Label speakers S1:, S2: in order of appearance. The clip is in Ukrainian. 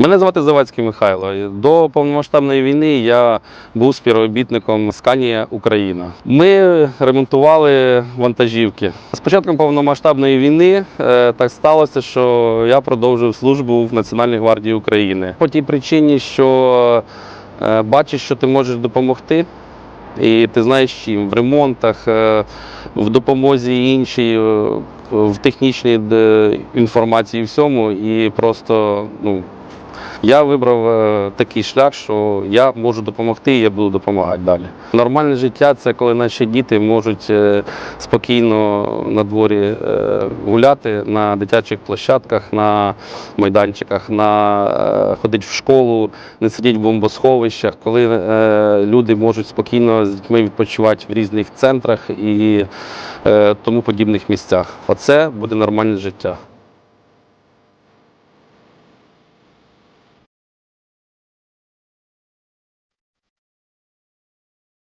S1: Мене звати Завадський Михайло. До повномасштабної війни я був співробітником Сканія Україна. Ми ремонтували вантажівки. З початком повномасштабної війни е, так сталося, що я продовжив службу в Національній гвардії України. По тій причині, що е, бачиш, що ти можеш допомогти. І ти знаєш чим в ремонтах, е, в допомозі іншій, в технічній інформації, всьому. І просто ну, я вибрав е, такий шлях, що я можу допомогти, і я буду допомагати далі. Нормальне життя це коли наші діти можуть е, спокійно на дворі е, гуляти на дитячих площадках, на майданчиках, на ходити в школу, не сидіти в бомбосховищах, коли люди можуть спокійно з дітьми відпочивати в різних центрах і тому подібних місцях. Оце буде нормальне життя.